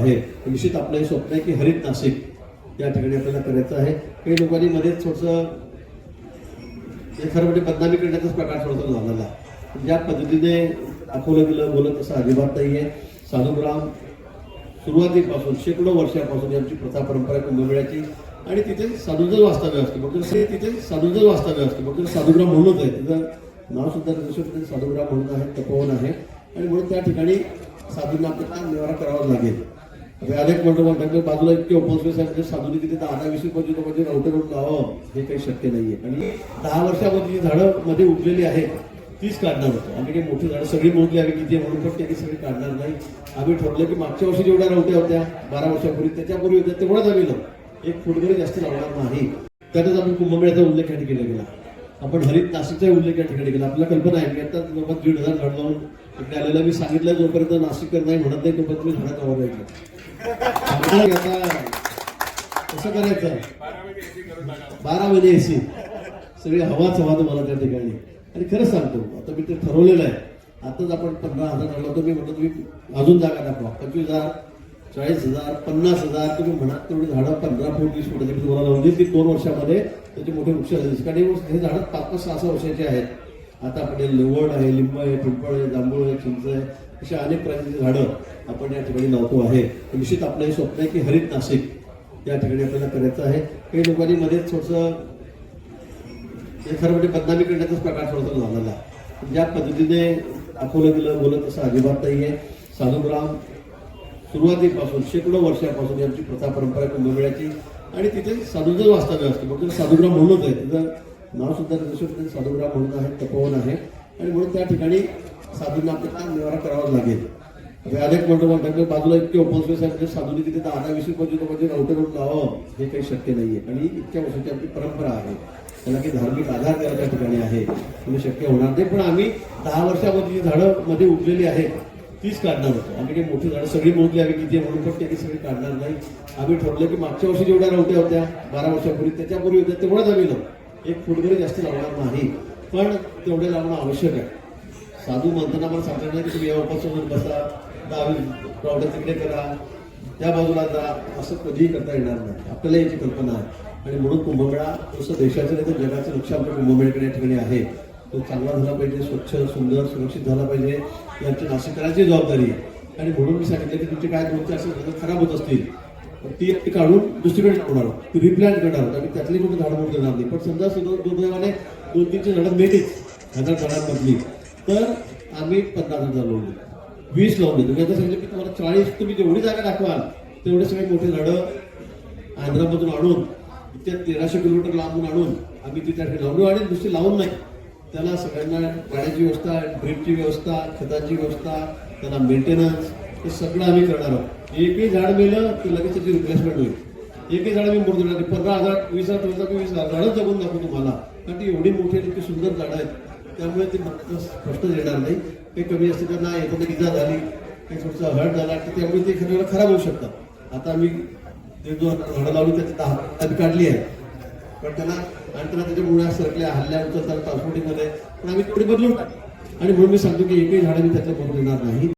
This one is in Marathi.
आहे निश्चित आपलं हे स्वप्न आहे की हरित नाशिक या ठिकाणी आपल्याला करायचं आहे. काही लोकांनी मध्येच थोडंसं हे खरं म्हणजे बदनामी करण्याचाच प्रकार थोडासा झालेला ज्या पद्धतीने दाखवलं गेलं बोलत तसं अजिबात नाही आहे. साधुग्राम सुरुवातीपासून शेकडो वर्षापासून आमची प्रथा परंपरा कुंभमेळ्याची. आणि तिथे साधूजन वास्तव्य असते. मग तिथे साधूजन वास्तव्य असते मग साधुग्राम म्हणूनच आहे तिथं नाव सुद्धा त्याच्यासोबत साधुग्राम म्हणून आहे तपोवन आहे. आणि म्हणून त्या ठिकाणी साधूंना आपल्याला निवारा करावा लागेल. अनेक म्हणतो म्हणतात बाजूला इतके ओपन स्पेस आहे किती तिथे दहा दहा वीस पंचवीस म्हणजे रावटे करून लावावं हे काही शक्य नाहीये. आणि दहा वर्षामध्ये जी झाडं मध्ये उगलेली आहेत तीच काढणार होतो. आम्ही काही मोठी झाडं सगळी मोजली आम्ही किती म्हणून पण त्यांनी सगळी काढणार नाही. आम्ही ठरलं की मागच्या वर्षी जेवढ्या रावट्या होत्या बारा वर्षापूर्वी त्याच्यापूर्वी होत्या तेवढंच आम्ही लावू. एक फुटगरी जास्त लावणार नाही. त्यातच आम्ही कुंभमेळ्याचा उल्लेख केला. गेला आपण हरित नाशिकचाही उल्लेख या ठिकाणी केला. आपल्याला कल्पना आहे की आता जवळपास दीड हजार झाड लावून इकडे आलेलं मी सांगितलं जोपर्यंत नाशिककर नाही म्हणत नाही तोपर्यंत मी झाडात आवडायचं आता कसं करायचं? बारा महिने एसी सगळी हवाच हवा तुम्हाला त्या ठिकाणी. आणि खरं सांगतो आता मी ते ठरवलेलं आहे. आताच आपण पंधरा हजार झाला तर मी म्हणतो तुम्ही अजून जागा दाखवा. पंचवीस हजार चाळीस हजार पन्नास हजार तुम्ही म्हणा तेवढी झाडं पंधरा फूट वीस फूट मी तुम्हाला लावून देतील ती दोन वर्षामध्ये त्याचे मोठे वृक्ष झाले. कारण हे झाडं पाच पाच सहा सहा वर्षाचे आहेत. आता आपले लिवड आहे लिंब आहे पिंपळ आहे जांभूळ आहे चिंच आहे अशा अनेक प्रकारची झाडं आपण या ठिकाणी लावतो आहे. निश्चित आपलं हे स्वप्न आहे की हरित नाशिक या ठिकाणी आपल्याला करायचं आहे. काही लोकांनी मध्येच थोडंसं हे खरं म्हणजे बदनामी करण्याचाच प्रकार थोडासा झालेला ज्या पद्धतीने दाखवलं गेलं बोलत तसं अजिबात नाही आहे साधुग्राम सुरुवातीपासून शेकडो वर्षापासून यांची प्रथा परंपरा कुंभमेळ्याची. आणि तिथे साधुचं वास्तव्य असते. मग साधुग्राम म्हणूनच आहे. तिथं नाव सुद्धा साधुग्राम म्हणून आहे तपोवन आहे. आणि म्हणून त्या ठिकाणी साधूंना आपल्याला निवारा करावा लागेल. अनेक म्हणतो बाजूला इतके ओपन स्पेस आहे साधूने तिथे दहा दहा वीस पंचवीस लोकांचे रावटे लावावं हे काही शक्य नाही आहे आणि इतक्या वर्षाची आमची परंपरा आहे. त्याला की धार्मिक आधार त्या ठिकाणी आहे. म्हणजे शक्य होणार नाही. पण आम्ही दहा वर्षामध्ये जी झाडं मध्ये उगलेली आहेत. तीच काढणार होतो. आम्ही काही मोठी झाडं सगळी मोजली आम्ही किती म्हणून पण त्यांनी सगळी काढणार नाही. आम्ही ठरलं की मागच्या वर्षी जेवढ्या नव्हत्या होत्या बारा वर्षापूर्वी त्याच्यापूर्वी होत्या तेवढंच आम्ही लावू. एक फुटभरी जास्त लावणार नाही पण तेवढे लावणं आवश्यक आहे. साधू म्हणताना मला सांगणार नाही की तुम्ही या उपासनेवर बसा दहावी प्रॉब्लेम तिकडे करा त्या बाजूला जा असं कधीही करता येणार नाही. आपल्याला याची कल्पना आहे. आणि म्हणून कुंभमेळा जसं देशाचं नाही तर जगाचं लक्ष आपल्या कुंभमेळ्याकडे या ठिकाणी आहे. तो चांगला झाला पाहिजे स्वच्छ सुंदर सुरक्षित झाला पाहिजे. याची नाशिकराची जबाबदारी आहे. आणि म्हणून मी सांगितलं की तुमचे काय गोष्टी असे झाडं खराब होत असतील ती एक काढून दुसरीकडे ठेवणार आहोत ती रिप्लांट करणार आहोत. आणि त्यातली कुठे झाड मोठं देणार नाही. पण समजा सुद्धा दुर्दैवाने दोन तीनशे झाडं मेलीच हजार झाडांमधली तर आम्ही पन्नास हजार लावले वीस लावले तुम्ही आता सांगितलं की तुम्हाला चाळीस तुम्ही जेवढी जागा दाखवाल तेवढे सगळे मोठे झाडं आंध्रामधून आणून त्या तेराशे किलोमीटर लांबून आणून आम्ही तिथे लावलो आणि दुसरी लावून नाही. त्याला सगळ्यांना पाण्याची व्यवस्था ड्रीपची व्यवस्था खताची व्यवस्था त्याला मेंटेनन्स हे सगळं आम्ही करणार आहोत. एकही झाड मेलं की लगेच त्याची रिप्लेसमेंट होईल. एकही झाड मी मोडतो नाही. पंधरा हजार वीस हजार ठेवता की वीस हजार झाडं जगून दाखवतो तुम्हाला. कारण ती एवढी मोठी इतकी सुंदर झाडं आहेत. त्यामुळे ते फक्त स्पष्ट येणार नाही. काही कमी असते तर नाही. एखादी इजा झाली काही थोडंसं हळद झाला तर त्यामुळे ते एखाद्या वेळेला खराब होऊ शकतात. आता आम्ही ते दोन झाडं लावली त्याची दहा काढली आहे. पण त्याला आणि त्याला त्याच्या मुळ्या सरकल्या हल्ल्यानंतर त्याला ट्रान्सपोर्टिंग पण आम्ही थोडी बदलून आणि म्हणून मी सांगतो की एकही झाडं मी त्यातलं बदलणार नाही.